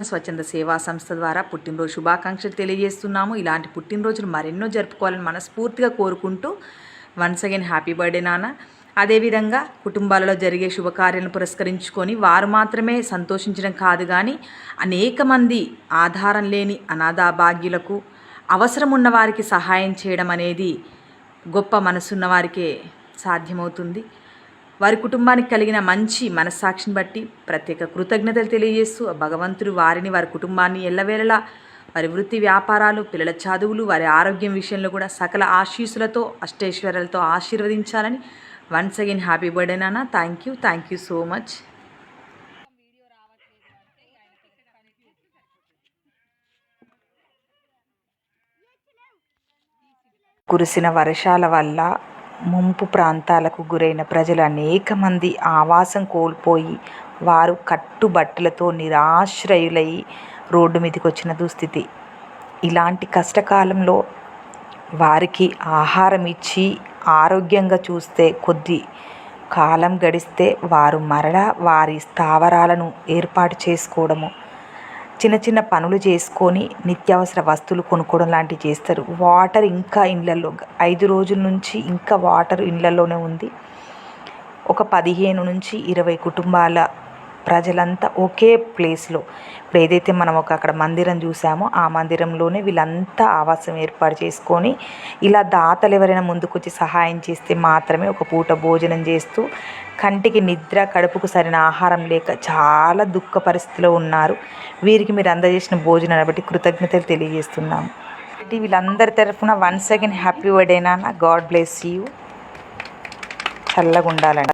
స్వచ్ఛంద సేవా సంస్థ ద్వారా పుట్టినరోజు శుభాకాంక్షలు తెలియజేస్తున్నాము. ఇలాంటి పుట్టినరోజులు మరెన్నో జరుపుకోవాలని మనస్ఫూర్తిగా కోరుకుంటూ వన్స్ అగైన్ హ్యాపీ బర్త్డే నాన్న అదేవిధంగా కుటుంబాలలో జరిగే శుభకార్యాలను పురస్కరించుకొని వారు మాత్రమే సంతోషించడం కాదు కానీ అనేక మంది ఆధారం లేని అనాథాభాగ్యులకు అవసరం ఉన్న వారికి సహాయం చేయడం అనేది గొప్ప మనసున్న వారికే సాధ్యమవుతుంది. వారి కుటుంబానికి కలిగిన మంచి మనస్సాక్షిని బట్టి ప్రత్యేక కృతజ్ఞతలు తెలియజేస్తూ భగవంతుడు వారిని వారి కుటుంబాన్ని ఎల్లవేళలా వారి వృత్తి వ్యాపారాలు పిల్లల చదువులు వారి ఆరోగ్యం విషయంలో కూడా సకల ఆశీస్సులతో అష్టైశ్వర్యాలతో ఆశీర్వదించాలని వన్స్ అగైన్ హ్యాపీ బర్త్డే నాన్న. Thank you thank you so much కురిసిన వర్షాల వల్ల ముంపు ప్రాంతాలకు గురైన ప్రజలు అనేక మంది ఆవాసం కోల్పోయి వారు కట్టుబట్టలతో నిరాశ్రయులై రోడ్డు మీదకి వచ్చిన దుస్థితి. ఇలాంటి కష్టకాలంలో వారికి ఆహారం ఇచ్చి ఆరోగ్యంగా చూస్తే కొద్ది కాలం గడిస్తే వారు మరలా వారి స్థావరాలను ఏర్పాటు చేసుకోవడము చిన్న చిన్న పనులు చేసుకొని నిత్యావసర వస్తువులు కొనుక్కోవడం లాంటివి చేస్తారు. వాటర్ ఇంకా ఇండ్లలో ఐదు రోజుల నుంచి ఇంకా వాటర్ ఇండ్లలోనే ఉంది. ఒక పదిహేను నుంచి ఇరవై కుటుంబాల ప్రజలంతా ఒకే ప్లేస్లో. ఇప్పుడు ఏదైతే మనం ఒక అక్కడ మందిరం చూసామో ఆ మందిరంలోనే వీళ్ళంతా ఆవాసం ఏర్పాటు చేసుకొని ఇలా దాతలు ఎవరైనా ముందుకొచ్చి సహాయం చేస్తే మాత్రమే ఒక పూట భోజనం చేస్తూ కంటికి నిద్ర కడుపుకు సరైన ఆహారం లేక చాలా దుఃఖ పరిస్థితిలో ఉన్నారు. వీరికి మీరు అందజేసిన భోజనాన్ని బట్టి కృతజ్ఞతలు తెలియజేస్తున్నాము వీళ్ళందరి తరఫున వన్స్ అగైన్ హ్యాపీ బర్త్డే నాన్న. God bless you. చల్లగా ఉండాలండి